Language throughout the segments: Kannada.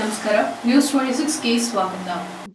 ನಮಸ್ಕಾರ. ನ್ಯೂಸ್ ಟ್ವೆಂಟಿ ಸಿಕ್ಸ್ಗೆ ಸ್ವಾಗತ.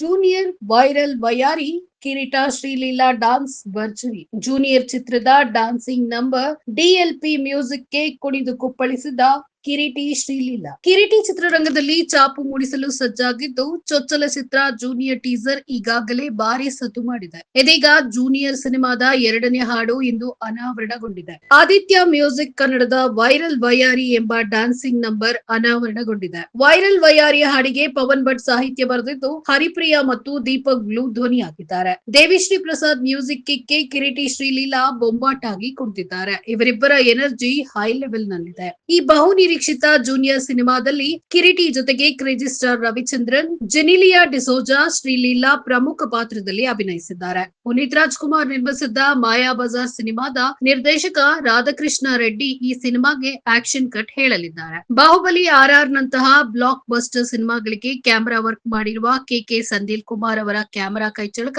Junior viral Vayyari Kireeti, Sreeleela dance ಭರ್ಜರಿ. ಜೂನಿಯರ್ ಚಿತ್ರದ ಡಾನ್ಸಿಂಗ್ ನಂಬರ್ ಡಿಎಲ್ಪಿ ಮ್ಯೂಸಿಕ್ಗೆ ಕುಣಿದು ಕುಪ್ಪಳಿಸಿದ ಕಿರೀಟಿ ಶ್ರೀಲೀಲಾ. ಕಿರೀಟಿ ಚಿತ್ರರಂಗದಲ್ಲಿ ಚಾಪು ಮೂಡಿಸಲು ಸಜ್ಜಾಗಿದ್ದು, ಚೊಚ್ಚಲ ಚಿತ್ರ ಜೂನಿಯರ್ ಟೀಸರ್ ಈಗಾಗಲೇ ಭಾರಿ ಸದ್ದು ಮಾಡಿದೆ. ಇದೀಗ ಜೂನಿಯರ್ ಸಿನಿಮಾದ ಎರಡನೇ ಹಾಡು ಇಂದು ಅನಾವರಣಗೊಂಡಿದೆ. ಆದಿತ್ಯ ಮ್ಯೂಸಿಕ್ ಕನ್ನಡದ ವೈರಲ್ ವಯಾರಿ ಎಂಬ ಡಾನ್ಸಿಂಗ್ ನಂಬರ್ ಅನಾವರಣಗೊಂಡಿದೆ. ವೈರಲ್ ವಯಾರಿ ಹಾಡಿಗೆ ಪವನ್ ಭಟ್ ಸಾಹಿತ್ಯ ಬರೆದಿದ್ದು, ಹರಿಪ್ರಿಯಾ ಮತ್ತು ದೀಪಕ್ ಬ್ಲೂ ಧ್ವನಿಯಾಗಿದ್ದಾರೆ. ದೇವಿಶ್ರೀ ಪ್ರಸಾದ್ ಮ್ಯೂಸಿಕ್ ಕೆ ಕಿರೀಟಿ ಶ್ರೀಲೀಲಾ ಬೊಂಬಾಟಾಗಿ ಕೊಡ್ತಿದ್ದಾರೆ ಇವರಿಬ್ಬರ ಎನರ್ಜಿ ಹೈ ಲೆವೆಲ್ ನಲ್ಲಿದೆ. ಈ ಬಹು ನಿರೀಕ್ಷಿತ ಜೂನಿಯರ್ ಸಿನಿಮಾದಲ್ಲಿ ಕಿರೀಟಿ ಜೊತೆಗೆ ಕ್ರೇಜಿ ಸ್ಟಾರ್ ರವಿಚಂದ್ರನ್, ಜೆನಿಲಿಯಾ ಡಿಸೋಜಾ, ಶ್ರೀಲೀಲಾ ಪ್ರಮುಖ ಪಾತ್ರದಲ್ಲಿ ಅಭಿನಯಿಸಿದ್ದಾರೆ. ಪುನೀತ್ ರಾಜ್ಕುಮಾರ್ ನಿರ್ಮಿಸಿದ್ದ ಮಾಯಾ ಬಜಾರ್ ಸಿನಿಮಾದ ನಿರ್ದೇಶಕ ರಾಧಾಕೃಷ್ಣ ರೆಡ್ಡಿ ಈ ಸಿನಿಮಾಗೆ ಆಕ್ಷನ್ ಕಟ್ ಹೇಳಲಿದ್ದಾರೆ. ಬಾಹುಬಲಿ ಆರ್ ಆರ್ ನಂತಹ ಬ್ಲಾಕ್ ಬಸ್ಟರ್ ಸಿನಿಮಾಗಳಿಗೆ ಕ್ಯಾಮೆರಾ ವರ್ಕ್ ಮಾಡಿರುವ ಕೆ ಕೆ ಸಂದೀಲ್ ಕುಮಾರ್ ಅವರ ಕ್ಯಾಮೆರಾ ಕೈಚಳಕ